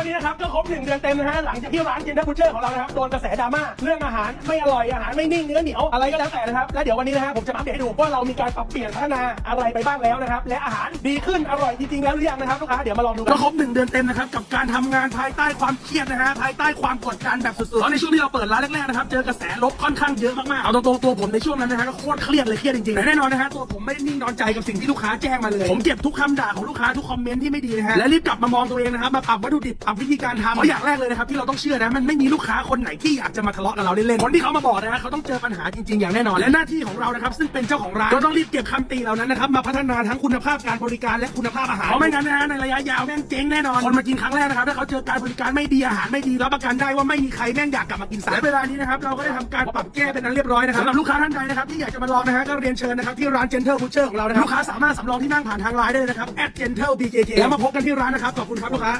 วันนี้นะครับก็ครบหนึ่งเดือนเต็มนะฮะหลังจากที่ร้านเจนเดอร์บูเชอร์ของเรานะครับโดนกระแสดราม่าเรื่องอาหารไม่อร่อยอาหารไม่นิ่งเนื้อเหนียวอะไรก็แล้วแต่นะครับและเดี๋ยววันนี้นะฮะผมจะมาอัปเดตให้ดูว่าเรามีการปรับเปลี่ยนพัฒนาอะไรไปบ้างแล้วนะครับและอาหารดีขึ้นอร่อยจริงๆแล้วหรือยังนะครับลูกค้าเดี๋ยวมาลองดูก็ครบหนึ่งเดือนเต็มนะครับกับการทำงานภายใต้ความเครียดนะฮะภายใต้ความกดดันแบบสุดๆเพราะในช่วงที่เราเปิดร้านแรกๆนะครับเจอกระแสลบค่อนข้างเยอะมากๆเอาตรงๆตัวผมในช่วงนั้นนะฮะก็โคตรเครียดเลยเครียดจริงๆแต่แน่นอนนะฮะตัวผมไม่ได้นิ่งนอนใจกับสิ่งที่ลูกค้าแจ้งมาเลย ผมเก็บทุกคำด่าของลูกค้าทุกคอมเมนต์ที่ไม่ดีนะฮะและรีบกลับมามองตัวเองนะครับมาปรับวัตถุดิบปรับวิธีการทำเพราะอย่างแรกเลยนะครับที่เราต้องเชื่อนะมันไม่มีลูกค้าคนไหนที่อยากจะมาทะเลาะกับเราเล่นๆคนที่เขามาบอกนะฮะเขาต้องเจอปัญหาจริงๆอย่างแน่นอน และหน้าที่ของเรานะครับซึ่งเป็นเจ้าของร้านก็ต้องรีบเก็บคำตีเหล่านั้นนะครับมาพัฒนาทั้งคุณภาพการบริการและคุณภาพอาหารเพราะไม่งั้นนะฮะในระยะยาวแม่งเจ๊งแน่นอนคนมากินครั้งแรกนะครับถ้าเขาเจอการบริการไม่ดีอาหารไม่ดีรับประกันได้ว่าไม่มีใครแม่งอยากกลับมากินซ้ำและเวลานี้นะครับเราก็ได้ทำการปรับแก้เป็นอันเรียบร้อยนะครับสำหรับลูกค้าท่านใดนะครับที่อยากจะมาลองนะฮะก็เรียนเชิญนะครับที่ร้าน Gentle Butcher ของเรานะครับลูกค้าสามารถสำรองที่นั่งผ่านทางไลน์ได้เลยนะครับ @gentlebjj แล้วมาพบกันที่ร้านนะครับขอบคุณครับลูกค้า